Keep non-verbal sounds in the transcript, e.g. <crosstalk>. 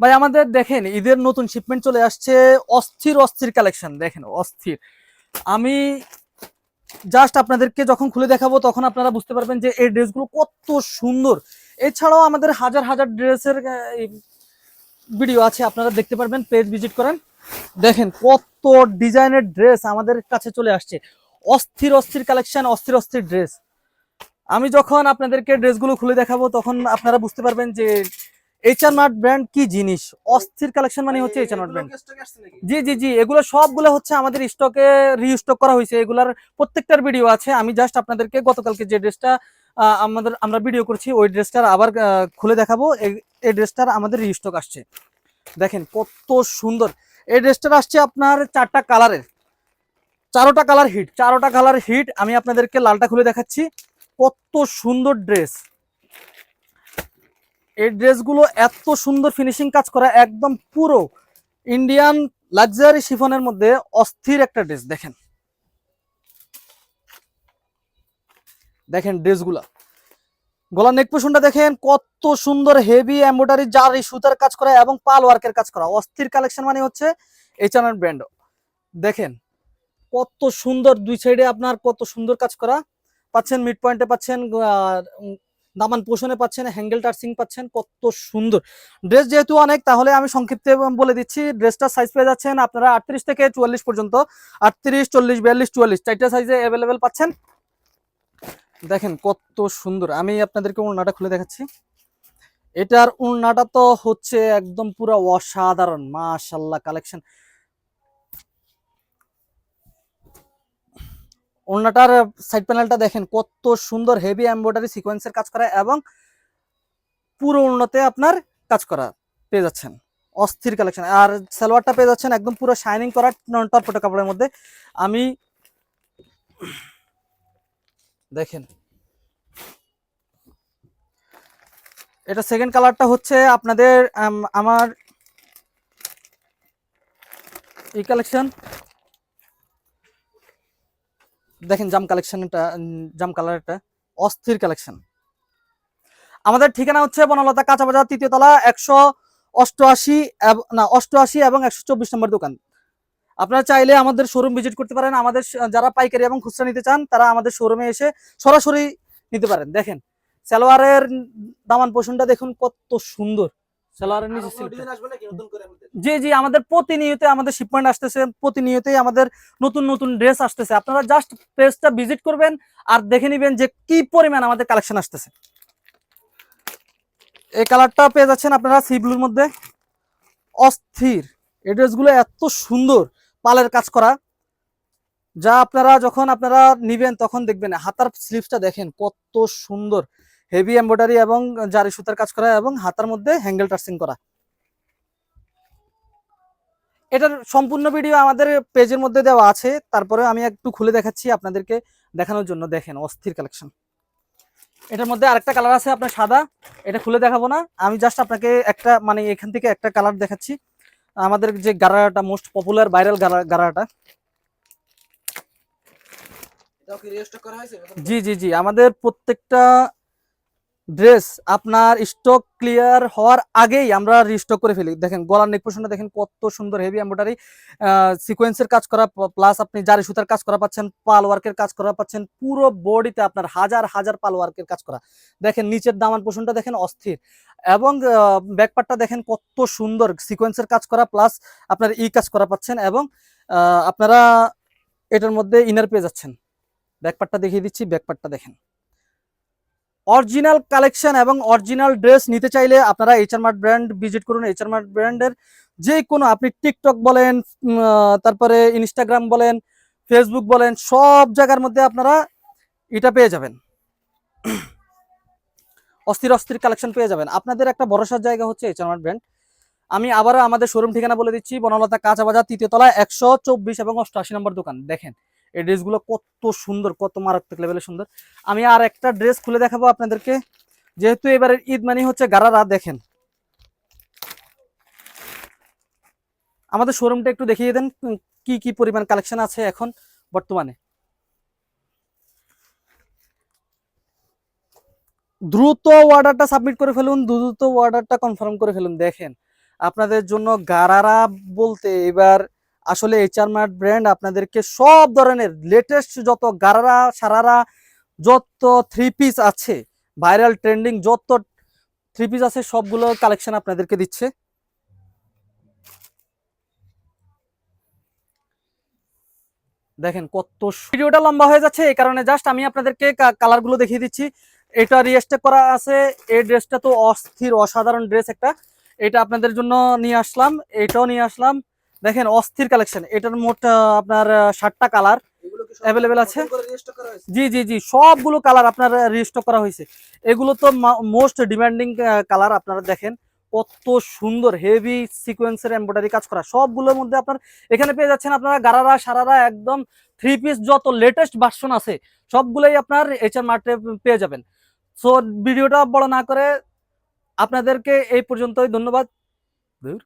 ভাই আমাদের দেখেন, ঈদের নতুন শিপমেন্ট চলে আসছে, অস্থির অস্থির কালেকশন দেখেন, অস্থির। আমি জাস্ট আপনাদেরকে যখন খুলে দেখাবো, তখন আপনারা বুঝতে পারবেন যে এই ড্রেসগুলো কত সুন্দর। এছাড়াও আমাদের হাজার হাজার ড্রেসের ভিডিও আছে, আপনারা দেখতে পারবেন পেজ ভিজিট করেন। দেখেন, কত ডিজাইনের ড্রেস আমাদের কাছে চলে আসছে। অস্থির অস্থির কালেকশন অস্থির অস্থির ড্রেস আমি যখন আপনাদেরকে ড্রেসগুলো খুলে দেখাবো, তখন আপনারা বুঝতে পারবেন যে এইচআর মার্ট ব্র্যান্ড কি জিনিস? অস্থির কালেকশন মানে হচ্ছে এইচআর ব্র্যান্ড জি জি জি, এগুলো সবগুলো হচ্ছে আমাদের স্টকে রিস্টক করা হয়েছে। এগুলার প্রত্যেকটার ভিডিও আছে। আমি জাস্ট আপনাদেরকে গতকালকে যে ড্রেসটা আমাদের, আমরা ভিডিও করছি, ওই ড্রেসটার আবার খুলে দেখাবো। এই ড্রেসটার আমাদের রিস্টক আসছে। দেখেন কত সুন্দর। এই ড্রেসটার আসছে আপনার চারটা কালারের চারোটা কালার হিট চারোটা কালার হিট আমি আপনাদেরকে লালটা খুলে দেখাচ্ছি। কত সুন্দর ড্রেস এই ড্রেসগুলো এত সুন্দর ফিনিশিং কাজ করা, একদম পুরো ইন্ডিয়ান লাক্সারি শিফনের মধ্যে অস্থির একটা ড্রেস, দেখেন। দেখেন ড্রেসগুলা। গলার নেক দেখেন, কত সুন্দর হেভি এমব্রয়ডারি জারি সুতার কাজ করা এবং পাল ওয়ার্কের কাজ করা। অস্থির কালেকশন মানে হচ্ছে এইচআর ব্র্যান্ড দেখেন, কত সুন্দর দুই সাইডে আপনার কত সুন্দর কাজ করা। পাচ্ছেন মিড পয়েন্টে পাচ্ছেন দামান পোষণে পাচ্ছেন হ্যাঙ্গেল টার্সিং পাচ্ছেন, কত সুন্দর। ড্রেস যেহেতু অনেক, তাহলে আমি সংক্ষিপ্তে বলে দিচ্ছি, ড্রেসটার সাইজ পেয়ে যাচ্ছেন আপনারা আটত্রিশ থেকে চুয়াল্লিশ পর্যন্ত। আটত্রিশ, চল্লিশ, বিয়াল্লিশ, চুয়াল্লিশ, চারটা সাইজে অ্যাভেলেবেল পাচ্ছেন। দেখেন কত সুন্দর, আমি আপনাদেরকে উন্নাটা খুলে দেখাচ্ছি। এটার উন্নাটা তো হচ্ছে একদম পুরো অসাধারণ মাশাল্লাহ কালেকশন ওড়নাটার সাইড প্যানেলটা দেখেন, কত সুন্দর হেভি এমব্রয়ডারি সিকোয়েন্সের কাজ করা এবং পুরো উন্নতে আপনার কাজ করা পেয়ে যাচ্ছেন। অস্থির কালেকশন আর সালোয়ারটা পেয়ে যাচ্ছেন একদম পুরো শাইনিং করা টরপটো কাপড়ের মধ্যে। আমি দেখেন। এটা সেকেন্ড কালারটা হচ্ছে আপনাদের আমার এই কালেকশন দেখেন জাম কালেকশনটা জাম কালারটা, অস্থির কালেকশন। আমাদের ঠিকানা হচ্ছে বনলতা কাঁচা বাজার তৃতীয় তলা একশো অষ্টআশি না, অষ্টআশি এবং একশো চব্বিশ নম্বর দোকান। আপনারা চাইলে আমাদের শোরুম ভিজিট করতে পারেন। আমাদের যারা পাইকারি এবং খুচরা নিতে চান, তারা আমাদের শোরুমে এসে সরাসরি নিতে পারেন। দেখেন, সালোয়ারের দামান পোষণটা দেখুন কত সুন্দর। নিচে আমাদের? জি জি আমাদের প্রতিনিয়ত আমাদের শিপমেন্ট আসতেছে প্রতিনিয়তই আমাদের নতুন নতুন ড্রেস আসতেছে। আপনারা জাস্ট পেজটা ভিজিট করবেন আর দেখে নেবেন যে কি পরিমাণ আমাদের কালেকশন আসতেছে। এই কালারটা পেয়ে যাচ্ছেন আপনারা সি ব্লুর মধ্যে। অস্থির। এই ড্রেসগুলো এত সুন্দর পালের কাজ করা। যা আপনারা যখন আপনারা নিবেন তখন দেখবেন হাতার স্লিভসটা দেখেন কত সুন্দর। হেভি এমব্রয়ডারি এবং জারি সুতার কাজ করা এবং হাতার মধ্যে হ্যাঙ্গেল টার্সিং করা। এটার সম্পূর্ণ ভিডিও আমাদের পেজের মধ্যে দেওয়া আছে। তারপরে আমি একটু খুলে দেখাচ্ছি আপনাদেরকে দেখানোর জন্য। দেখেন অস্থির কালেকশন। এটার মধ্যে আরেকটা কালার আছে আপনার সাদা। এটা খুলে দেখাবো না। আমি জাস্ট আপনাকে একটা মানে এখান থেকে একটা কালার দেখাচ্ছি। আমাদের যে গারাটা মোস্ট পপুলার ভাইরাল গারাটা। জি জি জি। আমাদের প্রত্যেকটা ড্রেস আপনার স্টক ক্লিয়ার হওয়ার আগেই আমরা রিস্টক করে ফেলি। দেখেন, গলার নেক পোর্শনটা দেখেন কত সুন্দর হেভি এমব্রয়ডারি সিকোয়েন্সের কাজ করা প্লাস আপনি জারি সুতার কাজ করা পাচ্ছেন পাল ওয়ার্কের কাজ করা পাচ্ছেন, পুরো বডিতে আপনার হাজার হাজার পাল ওয়ার্কের কাজ করা। দেখেন, নিচের দামান পোষণটা দেখেন অস্থির। এবং ব্যাকপার্টটা দেখেন কত সুন্দর সিকোয়েন্সের কাজ করা প্লাস আপনার ই কাজ করা পাচ্ছেন এবং আপনারা এটার মধ্যে ইনার পেয়ে যাচ্ছেন। ব্যাকপার্টটা দেখিয়ে দিচ্ছি ব্যাকপার্টটা দেখেন। অরিজিনাল কালেকশন এবং অরিজিনাল ড্রেস নিতে চাইলে আপনারা এইচআর মার্ট ব্র্যান্ড ভিজিট করুন এইচআর মার্ট ব্র্যান্ডের যে কোনো আপনি টিকটক বলেন তারপরে ইনস্টাগ্রাম বলেন ফেসবুক বলেন, সব জায়গার মধ্যে আপনারা এটা পেয়ে যাবেন। <clears throat> অস্থির অস্থির কালেকশন পেয়ে যাবেন। আপনাদের একটা ভরসার জায়গা হচ্ছে এইচআর মার্ট ব্র্যান্ড আমি আবারও আমাদের শোরুম ঠিকানা বলে দিচ্ছি, বনলতা কাঁচা বাজার তৃতীয় তলা একশো চব্বিশ এবং অষ্টআশি নম্বর দোকান। দেখেন এই ড্রেসগুলো কত সুন্দর, কত মারাত্মক লেভেলের সুন্দর। আমি আর একটা ড্রেস খুলে দেখাবো আপনাদেরকে। যেহেতু এবারের ঈদ মানে হচ্ছে গারারা, দেখেন। আমাদের শোরুমটা একটু দেখিয়ে দেন, কি কি পরিমাণ কালেকশন আছে এখন বর্তমানে। দ্রুত অর্ডারটা সাবমিট করে ফেলুন, দ্রুত অর্ডারটা কনফার্ম করে ফেলুন, দেখেন। আপনাদের জন্য গারারা বলতে এবার আসলে এইচআর মার্ট ব্র্যান্ড আপনাদেরকে সব ধরনের লেটেস্ট যত গারারা, সারারা, যত থ্রি পিস আছে ভাইরাল ট্রেন্ডিং যত থ্রি পিস আছে, সবগুলো কালেকশন আপনাদেরকে দিচ্ছে। দেখেন কত ভিডিওটা লম্বা হয়ে যাচ্ছে, এই কারণে জাস্ট আমি আপনাদেরকে কালারগুলো দেখিয়ে দিচ্ছি। এটা রিয়েস্টেক করা আছে, এই ড্রেসটা তো অস্থির, অসাধারণ ড্রেস একটা। এটা আপনাদের জন্য নিয়ে আসলাম, এটাও নিয়ে আসলাম। দেখেন অস্থির কালেকশন এটার মোট আপনার ষাটটা কালার Available আছে? জি জি জি, সবগুলো কালার আপনার রিস্টক করা হয়েছে। এগুলো তো মোস্ট ডিমান্ডিং কালার আপনারা দেখেন। কত সুন্দর হেভি সিকোয়েন্সের এমব্রয়ডারি কাজ করা। সবগুলোর মধ্যে আপনার, এখানে পেয়ে যাচ্ছেন আপনারা গারারা, সারারা, একদম থ্রি পিস যত লেটেস্ট ভার্সন আছে, সবগুলোই আপনার এইচআর মার্টে পেয়ে যাবেন। সো ভিডিওটা বড় না করে আপনাদেরকে এই পর্যন্তই ধন্যবাদ।